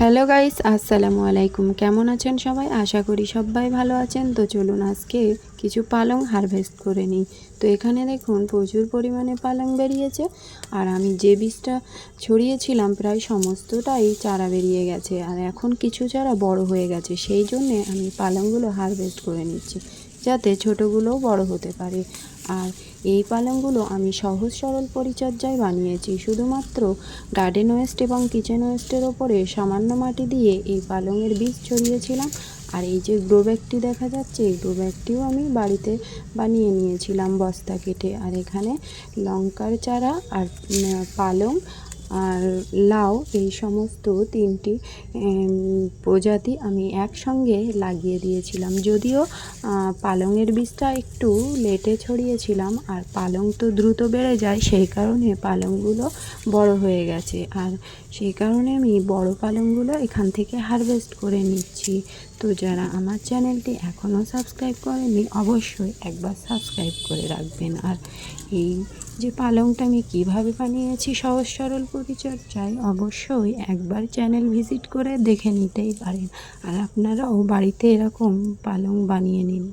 Hello guys, আসসালামু আলাইকুম। কেমন আছেন সবাই? আশা করি সবাই ভালো আছেন। তো চলুন আজকে কিছু পালং হারভেস্ট করে নিই। তো এখানে দেখুন, প্রচুর পরিমাণে পালং বেরিয়েছে। আর আমি যে বীজটা ছড়িয়েছিলাম, প্রায় সমস্তটাই চারা বেরিয়ে গেছে। আর এখন কিছু চারা বড় হয়ে গেছে। সেই জন্যে আমি পালংগুলো হারভেস্ট করে নিচ্ছি। যাতে ছোটোগুলোও বড় হতে পারে। আর এই পালংগুলো আমি সহজ সরল পরিচর্যায় বানিয়েছি। শুধুমাত্র গার্ডেন ওয়েস্ট এবং কিচেন ওয়েস্টের ওপরে সামান্য মাটি দিয়ে এই পালংয়ের বীজ ছড়িয়েছিলাম। আর এই যে গ্রো ব্যাগটি দেখা যাচ্ছে, এই গ্রো ব্যাগটিও আমি বাড়িতে বানিয়ে নিয়েছিলাম বস্তা কেটে। আর এখানে লঙ্কার চারা আর পালং আর লাউ, এই সমস্ত তিনটি প্রজাতি আমি একসঙ্গে লাগিয়ে দিয়েছিলাম। যদিও পালংয়ের বীজটা একটু লেটে ছড়িয়েছিলাম, আর পালং তো দ্রুত বেড়ে যায়, সেই কারণে পালংগুলো বড় হয়ে গেছে। আর সেই কারণে আমি বড় পালংগুলো এখান থেকে হারভেস্ট করে নিচ্ছি। তো যারা আমার চ্যানেলটি এখনও সাবস্ক্রাইব করেনি অবশ্যই একবার সাবস্ক্রাইব করে রাখবেন। আর এই যে পালংটা আমি কীভাবে বানিয়েছি সহজ সরল পরিচর্যায় অবশ্যই একবার চ্যানেল ভিজিট করে দেখে নিতেই পারেন। আর আপনারাও বাড়িতে এরকম পালং বানিয়ে নিন।